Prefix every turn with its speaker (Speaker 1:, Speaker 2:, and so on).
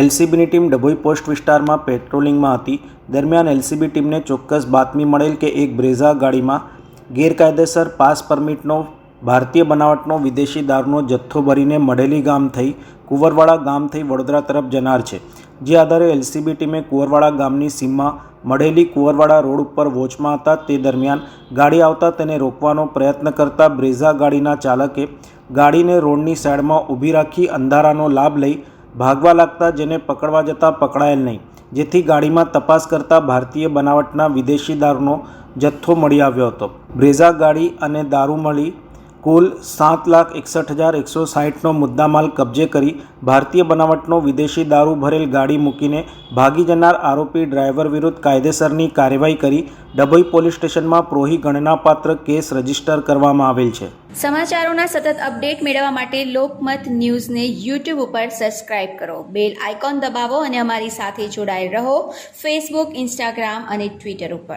Speaker 1: એલસીબીની team Dabhoi post વિસ્તારમાં પેટ્રોલિંગમાં હતી. દરમિયાન એલસીબી ટીમને ચોક્કસ બાતમી મળેલ કે એક બ્રેઝા ગાડીમાં ગેરકાયદેસર પાસ પરમિટનો, ભારતીય બનાવટનો વિદેશી દારૂનો જથ્થો ભરીને મળેલી ગામ થઈ કુંવરવાડા ગામ થઈ વડોદરા તરફ જનાર છે. જે આધારે એલસીબી ટીમે કુંવરવાડા ગામની સીમમાં મળેલી કુંવરવાડા રોડ ઉપર વોચમાં હતા. તે દરમિયાન ગાડી આવતા તેને રોકવાનો પ્રયત્ન કરતા બ્રેઝા ગાડીના ચાલકે ગાડીને રોડની સાઈડમાં ઊભી રાખી અંધારાનો લાભ લઈ ભાગવા લાગતા જેને પકડવા જતાં પકડાયેલ નહીં, જેથી ગાડીમાં તપાસ કરતા ભારતીય બનાવટના વિદેશી દારૂનો જથ્થો મળી આવ્યો હતો. બ્રેઝા ગાડી અને દારૂ મળી કુલ સાત લાખ એકસઠ હજાર એકસો સાહીઠનો મુદ્દામાલ કબજે કરી ભારતીય બનાવટનો વિદેશી દારૂ ભરેલ ગાડી મૂકીને ભાગી જનાર આરોપી ડ્રાઈવર વિરુદ્ધ કાયદેસરની કાર્યવાહી કરી ડભોઈ પોલીસ સ્ટેશનમાં પ્રોહી ગણનાપાત્ર કેસ રજિસ્ટર કરવામાં આવેલ છે.
Speaker 2: સમાચારોના સતત અપડેટ મેળવવા માટે લોકમત ન્યૂઝને યુટ્યુબ ઉપર સબસ્ક્રાઇબ કરો. બેલ આઇકોન દબાવો અને અમારી સાથે જોડાયેલ રહો. ફેસબુક, ઇન્સ્ટાગ્રામ અને ટ્વિટર ઉપર.